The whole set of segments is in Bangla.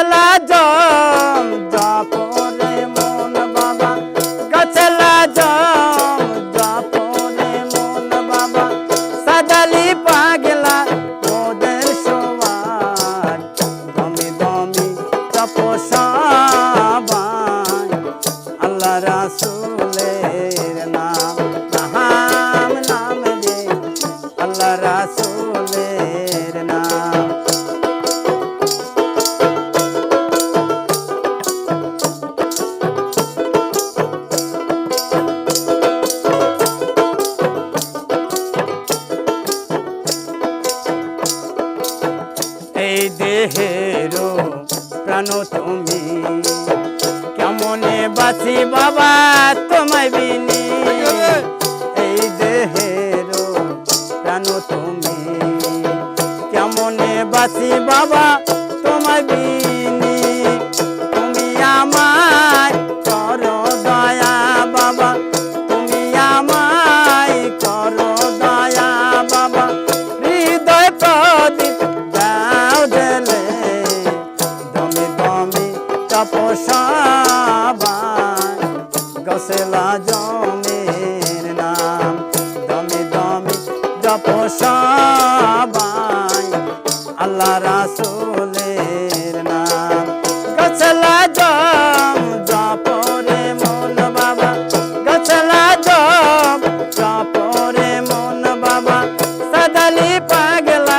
গাছলা জম জপরে মন বাবা। গাছলা জম জপরে মন বাবা। সাদালি দেহের প্রাণ তুমি। কেমনে বাঁচি বাবা তোমায় বিনি? এই দেহেরো প্রাণ তুমি। কেমনে বাঁচি বাবা গসলা জমের নাম। দমে দমে তপসাবান আল্লাহ রাসুলের নাম। গছলা জম জপরে মন বাবা। গছলা জম জপরে মন বাবা। সাদালি পাগলা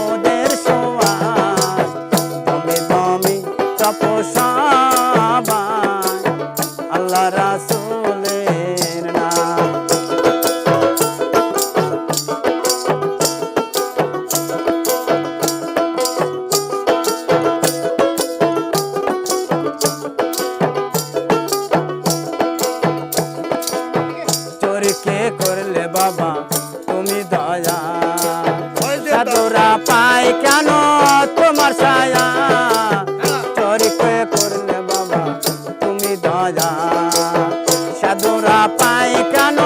ওদের সোয়ার দমে দমে তপসাবান পাই কেন? তোমার ছায়া। চোরকে করলে বাবা তুমি দয়া। সাধুরা পাই কেন?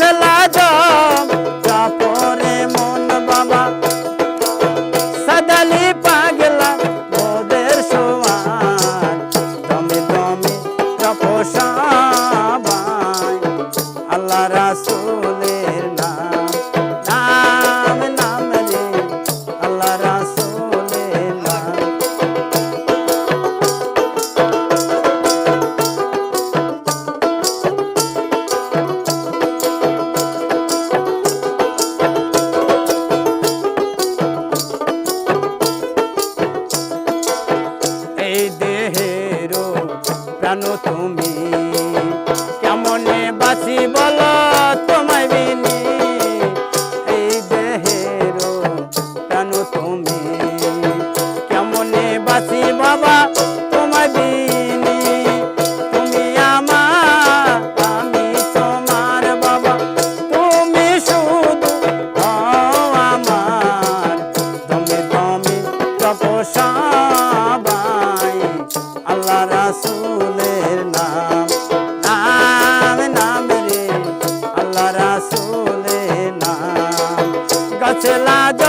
Marcela. প্রাণ তুমি? কেমনে বাঁচি বল তোমায় বিনি? এই দেহের প্রাণ তুমি। কেমনে বাঁচি বাবা তোমায় বিনি? তুমি আমার, আমি তোমার বাবা। তুমি শুধু আমার। দমে দমে তপসাবাই আল্লাহ রাসুলের